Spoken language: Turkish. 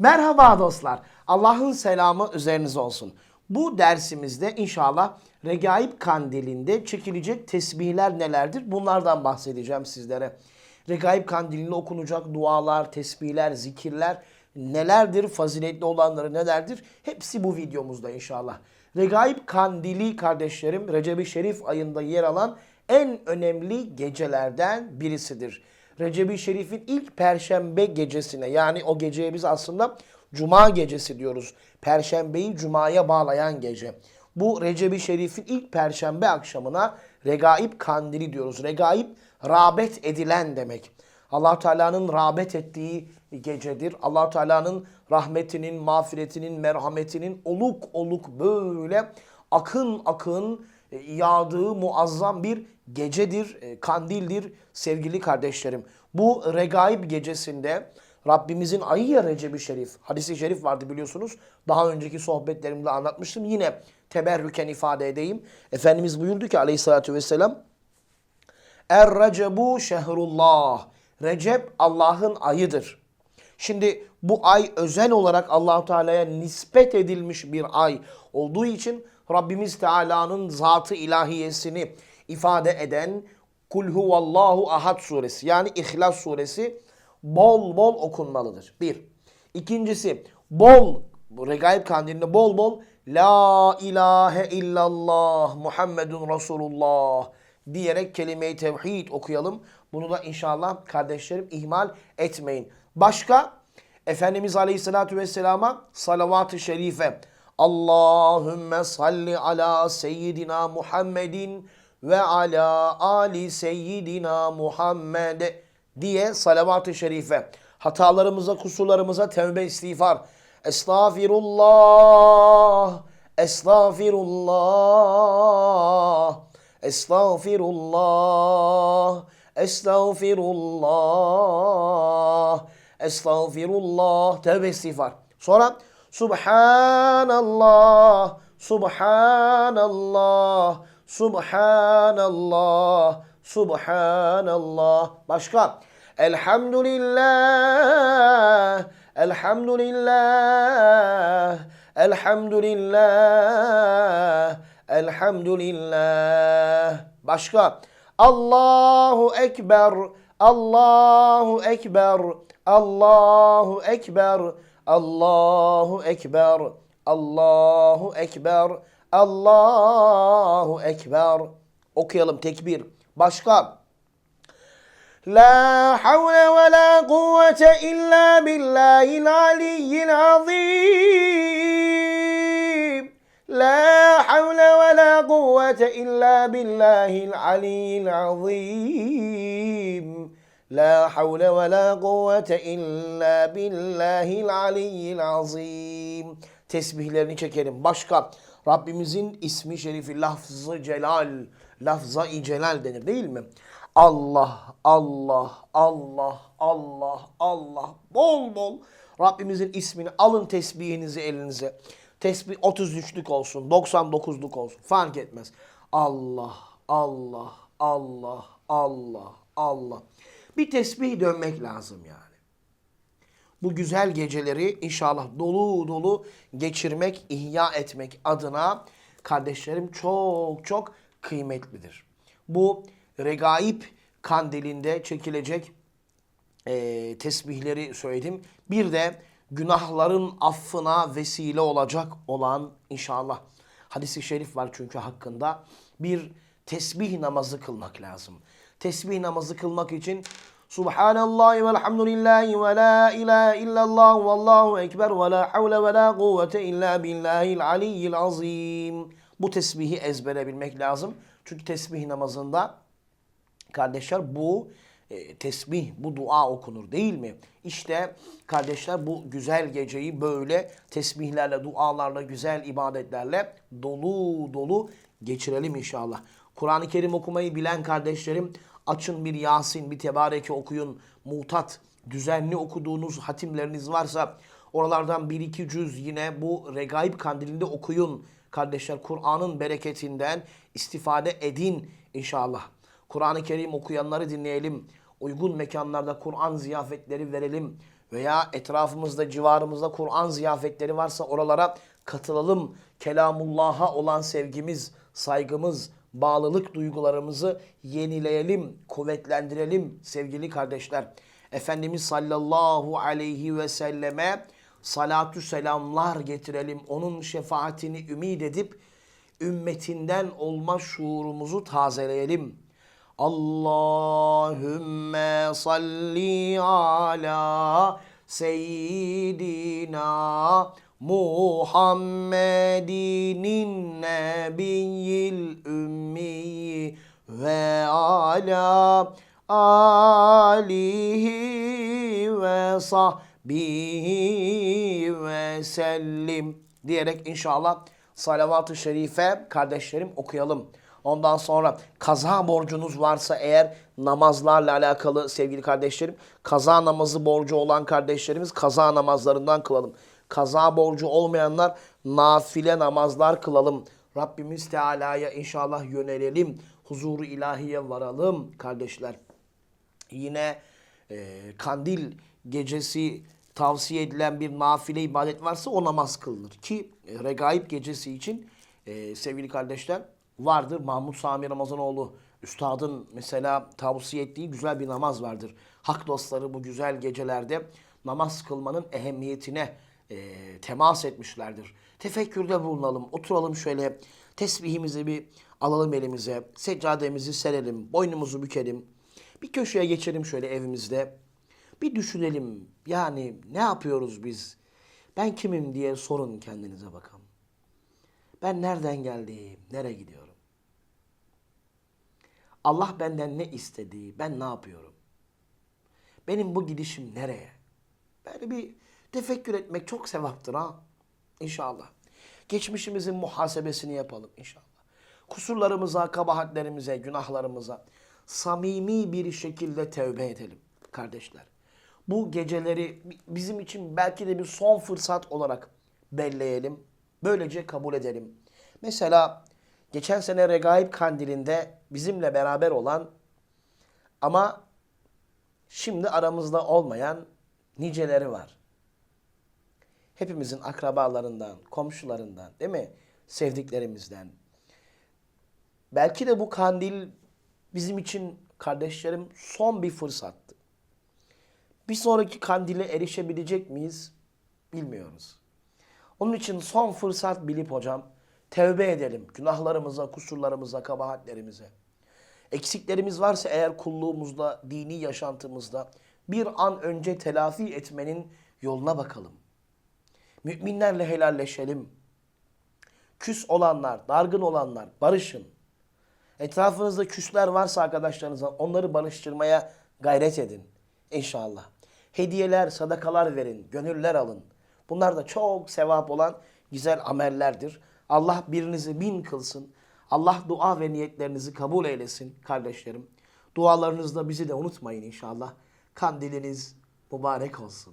Merhaba dostlar. Allah'ın selamı üzerinize olsun. Bu dersimizde inşallah Regaib Kandili'nde çekilecek tesbihler nelerdir? Bunlardan bahsedeceğim sizlere. Regaib Kandili'nde okunacak dualar, tesbihler, zikirler nelerdir? Faziletli olanları nelerdir? Hepsi bu videomuzda inşallah. Regaib Kandili kardeşlerim Recep-i Şerif ayında yer alan en önemli gecelerden birisidir. Recep-i Şerif'in ilk perşembe gecesine yani o geceye biz aslında cuma gecesi diyoruz. Perşembeyi cumaya bağlayan gece. Bu Recep-i Şerif'in ilk perşembe akşamına Regaib Kandili diyoruz. Regaib rağbet edilen demek. allah Teala'nın rağbet ettiği gecedir. allah Teala'nın rahmetinin, mağfiretinin, merhametinin oluk oluk böyle akın akın yağdığı muazzam bir gecedir, e, kandildir sevgili kardeşlerim. Bu Regaib gecesinde Rabbimizin ayı ya Recep-i Şerif, hadisi şerif vardı biliyorsunuz. Daha önceki sohbetlerimde anlatmıştım. Yine teberrüken ifade edeyim. Efendimiz buyurdu ki aleyhissalatü vesselam Er-Recebu şehrullah. Recep Allah'ın ayıdır. Şimdi bu ay özel olarak Allahu Teala'ya nispet edilmiş bir ay olduğu için Rabbimiz Teala'nın zatı ilahiyesini ifade eden Kul huvallahu ahad suresi yani İhlas suresi bol bol okunmalıdır. Bir. İkincisi bol Regaib kandilinde bol bol La ilahe illallah Muhammedun Resulullah diyerek kelime-i tevhid okuyalım. Bunu da inşallah kardeşlerim ihmal etmeyin. Başka Efendimiz Aleyhisselatü Vesselam'a salavat-ı şerife Allahümme salli ala seyyidina Muhammedin ve ala ali seyyidina Muhammed diye salavat-ı şerife. Hatalarımıza, kusurlarımıza tevbe istiğfar. Estağfirullah, estağfirullah, estağfirullah, estağfirullah, estağfirullah, tevbe istiğfar. Sonra Subhanallah, Subhanallah, Subhanallah, Subhanallah. Başka? Elhamdülillah, Elhamdülillah, Elhamdülillah, Elhamdülillah. Başka? Allahu Ekber, Allahu Ekber, Allahu Ekber, Allahu Ekber, Allahu Ekber, Allahu Ekber. Okuyalım tekbir. Başka? La havle ve la kuvvete illa billahil aliyyil azim. La havle ve la kuvvete illa billahil aliyyil azim. La havle ve la kuvvete illa billahil aliyyil azim. Tesbihlerini çekelim. Başka? Rabbimizin ismi şerifi lafzı celal, lafza-i celal denir değil mi? Allah, Allah, Allah, Allah, Allah. Bol bol Rabbimizin ismini alın tesbihinizi elinize. Tesbih 33'lük olsun, 99'luk olsun fark etmez. Allah, Allah, Allah, Allah, Allah. Bir tesbih dönmek lazım yani bu güzel geceleri inşallah dolu dolu geçirmek, ihya etmek adına kardeşlerim çok çok kıymetlidir. Bu regaib kandilinde çekilecek e, tesbihleri söyledim. Bir de günahların affına vesile olacak olan inşallah hadisi şerif var çünkü hakkında bir tesbih namazı kılmak lazım. Tesbih namazı kılmak için Subhanallah ve elhamdülillahi ve la ilahe illallah ve allahu ekber ve la havle ve la kuvvete illa billahil aliyyil azim. Bu tesbihi ezbere bilmek lazım. Çünkü tesbih namazında kardeşler bu e, tesbih, bu dua okunur değil mi? İşte kardeşler bu güzel geceyi böyle tesbihlerle, dualarla, güzel ibadetlerle dolu dolu geçirelim inşallah. Kur'an-ı Kerim okumayı bilen kardeşlerim açın bir Yasin, bir Tebareke okuyun. Mutat, düzenli okuduğunuz hatimleriniz varsa oralardan bir iki cüz yine bu Regaib kandilinde okuyun. Kardeşler Kur'an'ın bereketinden istifade edin inşallah. Kur'an-ı Kerim okuyanları dinleyelim. Uygun mekanlarda Kur'an ziyafetleri verelim. veya etrafımızda, civarımızda Kur'an ziyafetleri varsa oralara katılalım. Kelamullah'a olan sevgimiz, saygımız, bağlılık duygularımızı yenileyelim, kuvvetlendirelim sevgili kardeşler. Efendimiz sallallahu aleyhi ve selleme salatü selamlar getirelim. Onun şefaatini ümid edip ümmetinden olma şuurumuzu tazeleyelim. Allahümme salli ala seyyidina Muhammedinin nebiyyil ümmi ve ala alihi ve sahbihi ve sellim diyerek inşallah salavat-ı şerife kardeşlerim okuyalım. Ondan sonra kaza borcunuz varsa eğer namazlarla alakalı sevgili kardeşlerim kaza namazı borcu olan kardeşlerimiz kaza namazlarından kılalım. Kaza borcu olmayanlar nafile namazlar kılalım. Rabbimiz Teala'ya inşallah yönelelim. Huzuru ilahiye varalım kardeşler. Yine e, kandil gecesi tavsiye edilen bir nafile ibadet varsa o namaz kılınır. Ki e, regaib gecesi için e, sevgili kardeşler vardır. Mahmut Sami Ramazanoğlu üstadın mesela tavsiye ettiği güzel bir namaz vardır. Hak dostları bu güzel gecelerde namaz kılmanın ehemmiyetine e, temas etmişlerdir. Tefekkürde bulunalım, oturalım şöyle tesbihimizi bir alalım elimize, seccademizi serelim, boynumuzu bükelim. Bir köşeye geçelim şöyle evimizde. Bir düşünelim. Yani ne yapıyoruz biz? Ben kimim diye sorun kendinize bakalım. Ben nereden geldim? Nereye gidiyorum? Allah benden ne istedi? Ben ne yapıyorum? Benim bu gidişim nereye? Böyle bir tefekkür etmek çok sevaptır ha. İnşallah. Geçmişimizin muhasebesini yapalım inşallah. Kusurlarımıza, kabahatlerimize, günahlarımıza samimi bir şekilde tövbe edelim kardeşler. Bu geceleri bizim için belki de bir son fırsat olarak belleyelim. Böylece kabul edelim. Mesela geçen sene Regaib Kandili'nde bizimle beraber olan ama şimdi aramızda olmayan niceleri var. Hepimizin akrabalarından, komşularından, değil mi? Sevdiklerimizden. Belki de bu kandil bizim için kardeşlerim son bir fırsattı. Bir sonraki kandile erişebilecek miyiz? Bilmiyoruz. Onun için son fırsat bilip hocam tevbe edelim günahlarımıza, kusurlarımıza, kabahatlerimize. Eksiklerimiz varsa eğer kulluğumuzda, dini yaşantımızda bir an önce telafi etmenin yoluna bakalım. Müminlerle helalleşelim. Küs olanlar, dargın olanlar barışın. Etrafınızda küsler varsa arkadaşlarınızla onları barıştırmaya gayret edin. İnşallah. Hediyeler, sadakalar verin, gönüller alın. Bunlar da çok sevap olan güzel amellerdir. Allah birinizi bin kılsın. Allah dua ve niyetlerinizi kabul eylesin kardeşlerim. Dualarınızda bizi de unutmayın inşallah. Kandiliniz mübarek olsun.